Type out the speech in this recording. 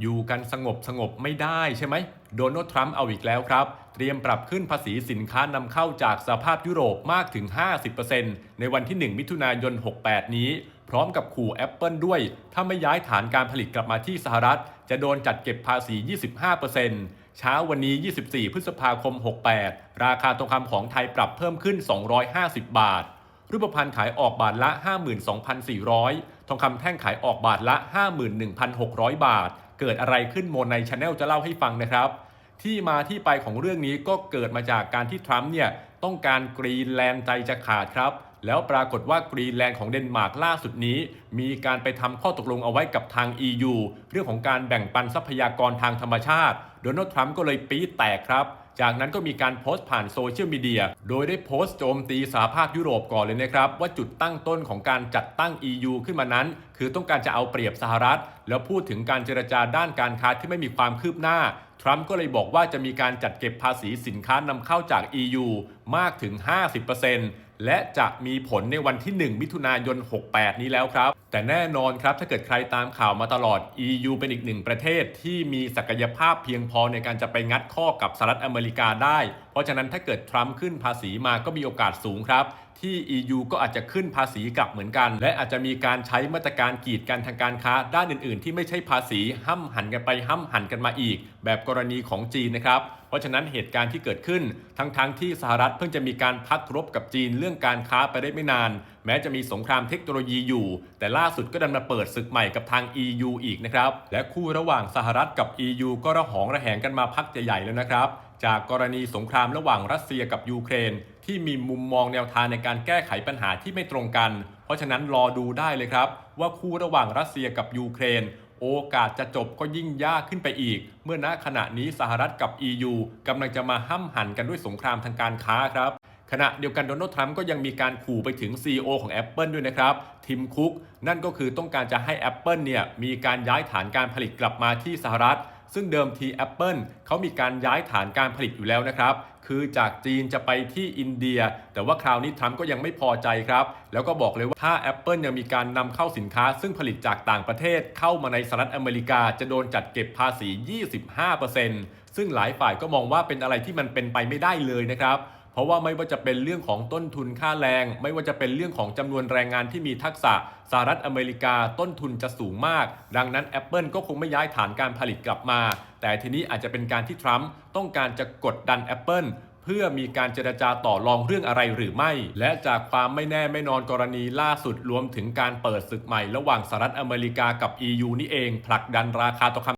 อยู่กันสงบสงบไม่ได้ใช่ไหมโดนัลด์ทรัมป์เอาอีกแล้วครับ เตรียมปรับขึ้นภาษีสินค้านำเข้าจากสภาพยุโรปมากถึง 50%ในวันที่ 1 มิถุนายน 68 นี้ พร้อมกับขู่ Apple ด้วย ถ้าไม่ย้ายฐานการผลิตกลับมาที่สหรัฐ จะโดนจัดเก็บภาษี 25%เช้าวันนี้ 24 พฤษภาคม 68 ราคาทองคำของไทยปรับเพิ่มขึ้น 250 บาท รูปพรรณขายออกบาทละ 52,400 ทองคำแท่งขายออกบาทละ 51,600 บาท เกิดอะไรขึ้นโมในชาแนลจะเล่าให้ฟังนะครับ ที่มาที่ไปของเรื่องนี้ก็เกิดมาจากการที่ทรัมป์เนี่ยต้องการกรีนแลนด์ใจจะขาดครับ แล้วปรากฏว่ากรีนแลนด์ของเดนมาร์กล่าสุดนี้ มีการไปทำข้อตกลงเอาไว้กับทาง EU เรื่องของการแบ่งปันทรัพยากรทางธรรมชาติ โดนัลด์ทรัมป์ก็เลยปี๊แตกครับ จากนั้นก็มีการโพสต์ผ่านโซเชียลมีเดีย โดยได้โพสต์โจมตีสหภาพยุโรปก่อนเลยนะครับ ว่าจุดตั้งต้นของการจัดตั้ง EU ขึ้นมานั้น คือต้องการจะเอาเปรียบสหรัฐ แล้วพูดถึงการเจรจาด้านการค้าที่ไม่มีความคืบหน้าทรัมป์ก็เลยบอกว่าจะมีการจัดเก็บภาษีสินค้านำเข้าจาก EU มากถึง 50%และจะมีผลในวันที่ 1 มิถุนายน 68 นี้แล้วครับ แต่แน่นอนครับถ้าเกิดใครตามข่าวมาตลอด EU เป็นอีกหนึ่งประเทศที่มีศักยภาพเพียงพอในการจะไปงัดข้อกับสหรัฐอเมริกาได้ ราะฉะนั้นถ้าเกิดทรัมป์ขึ้นภาษีมาก็มีโอกาสสูงครับ ที่ EU ก็อาจจะขึ้นภาษีกลับเหมือนกัน และอาจจะมีการใช้มาตรการกีดกันทางการค้าด้านอื่น ๆ ที่ไม่ใช่ภาษีห้ำหันกันไปห้ำหันกันมาอีก แบบกรณีของจีนนะครับเพราะฉะนั้นเหตุการณ์ที่เกิดขึ้น ทั้งๆทที่สหรัฐเพิ่งจะมีการพักรบกับจีนเรื่องการค้าไปได้ไม่นาน แม้จะมีสงครามเทคโนโลยีอยู่ แต่ล่าสุดก็ดันมาเปิดศึกใหม่กับทาง EU อีกนะครับ และคู่ระหว่างสหรัฐกับ EU ก็ระหองระแหงกันมาพักใหญ่ๆแล้วนะครับ จากกรณีสงครามระหว่างรัสเซียกับยูเครน ที่มีมุมมองแนวทางในการแก้ไขปัญหาที่ไม่ตรงกัน เพราะฉะนั้นรอดูได้เลยครับ ว่าคู่ระหว่างรัสเซียกับยูเครน โอกาสจะจบก็ยิ่งยากขึ้นไปอีก เมื่อณขณะนี้สหรัฐกับ EU กำลังจะมาห้ำหันกันด้วยสงครามทางการค้าครับขณะเดียวกันโดนัลด์ทรัมป์ก็ยังมีการขู่ไปถึง CEO ของ Apple ด้วยนะครับ ทิมคุก นั่นก็คือต้องการจะให้ Apple เนี่ยมีการย้ายฐานการผลิตกลับมาที่สหรัฐ ซึ่งเดิมที Apple เขามีการย้ายฐานการผลิตอยู่แล้วนะครับ คือจากจีนจะไปที่อินเดีย แต่ว่าคราวนี้ทรัมป์ก็ยังไม่พอใจครับ แล้วก็บอกเลยว่าถ้า Apple ยังมีการนำเข้าสินค้า ซึ่งผลิตจากต่างประเทศเข้ามาในสหรัฐอเมริกาจะโดนจัดเก็บภาษี 25%ซึ่งหลายฝ่ายก็มองว่าเป็นอะไรที่มันเป็นไปไม่ได้เลยนะครับ เพราะว่าไม่ว่าจะเป็นเรื่องของต้นทุนค่าแรง ไม่ว่าจะเป็นเรื่องของจำนวนแรงงานที่มีทักษะสหรัฐอเมริกาต้นทุนจะสูงมาก ดังนั้น Apple ก็คงไม่ย้ายฐานการผลิตกลับมา แต่ทีนี้อาจจะเป็นการที่ทรัมป์ต้องการจะกดดัน Apple เพื่อมีการเจรจาต่อรองเรื่องอะไรหรือไม่ และจากความไม่แน่ไม่นอนกรณีล่าสุดรวมถึงการเปิดศึกใหม่ ระหว่างสหรัฐอเมริกากับ EU นี่เอง ผลักดันราคาทองคำ